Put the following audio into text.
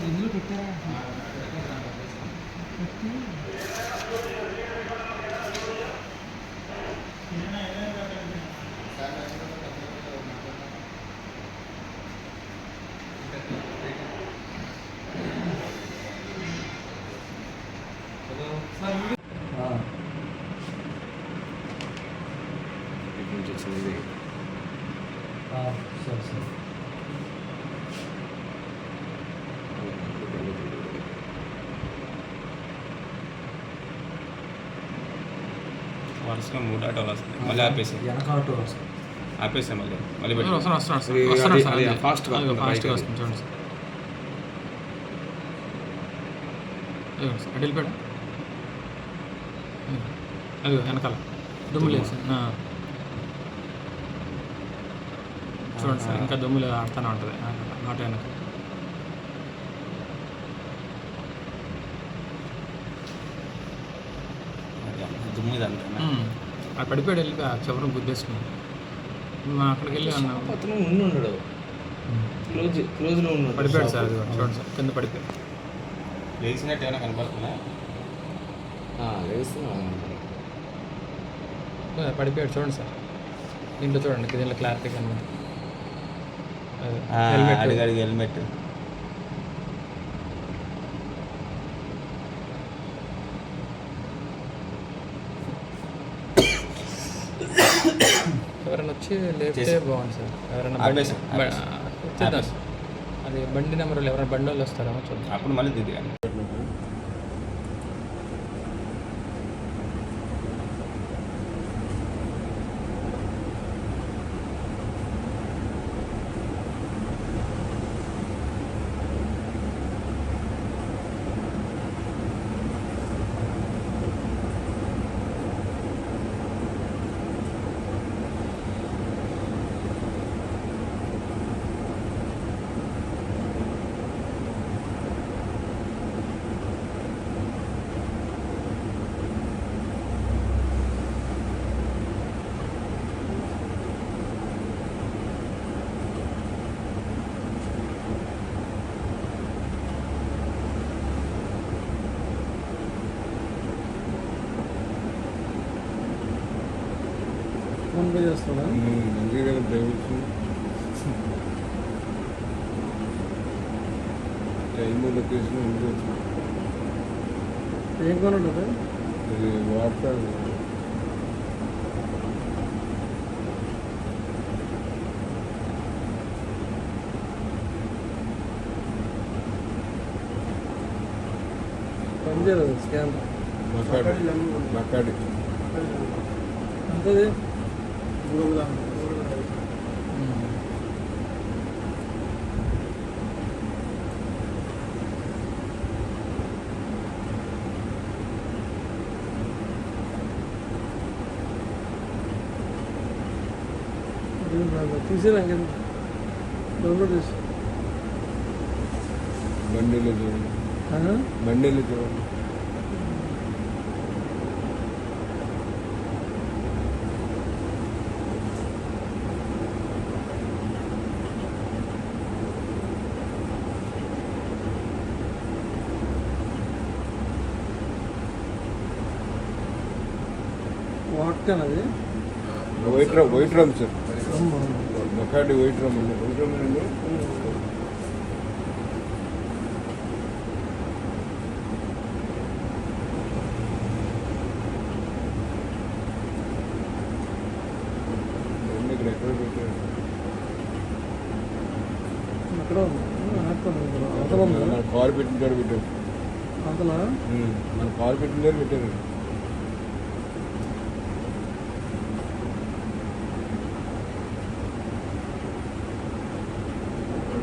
ఇందులో పెట్టారా సరే సరే వరుసగా మూడు ఆటోలు వస్తాయి. మళ్ళీ ఆపేసాం. వెనక ఆటో వస్తుంది. ఆపేసాం మళ్ళీ. మళ్ళీ పెట్టి వస్తున్నాను అది- వస్తున్నాను అది- సార్ అది అదే. fast గా అదిగో వస్తుంది, చూడండి సార్ సార్ వెళ్ళిపోయాడు అదిగో వెనకాల. దుమ్ము లేదు సార్ ఆ. చూడండి సార్ ఇంకా దుమ్ములు ఆడుతూనే ఉంటుంది. ఆటో వెనక అది పడిపోయాడు వెళ్ళి ఆ చివరం గుద్దేసుకుని మనం అక్కడికి వెళ్ళి అన్నాం అతను ఉండి ఉండడు. క్లోజ్ క్లోజ్లో ఉన్నాడు పడిపోయాడు సార్ చూడండి సార్ కింద పడిపోయాడు. లేచినట్టు ఏమైనా కనపడుతుందా? ఆ, పడిపోయాడు చూడండి సార్. దీంట్లో చూడండి దీంట్లో క్లారిటీ కనబడి హెల్మెట్ అడిగడిగి హెల్మెట్ ఎవరైనా వచ్చి లేపితే బాగుంది సార్. ఎవరైనా. అది బండి నెంబర్ ఎవరైనా బండి వాళ్ళు వస్తారేమో చూద్దాం. అప్పుడు మళ్ళీ దిగాను ఫోన్ పే చేస్తాడా? మంచిగా కదా డ్రైవర్స్ టైం లొకేషన్ ఏం కొనుంటుంది ఇది వాడతారు పని చేయలేదు స్కాన్ మకాడి. మకాడి ఎంతది తీసేదా ఇంకేం డౌన్లోడ్ చేసి బండిలో చూడండి బండిలో చూడండి వాట్కాన్ అది? White rum white rum sir. మకాడి white rum ఉంది. వైట్ రమ్ అండి కార్ పెట్టిన కాడ పెట్టారు. మన కార్ పెట్టిన దగ్గర పెట్టారు.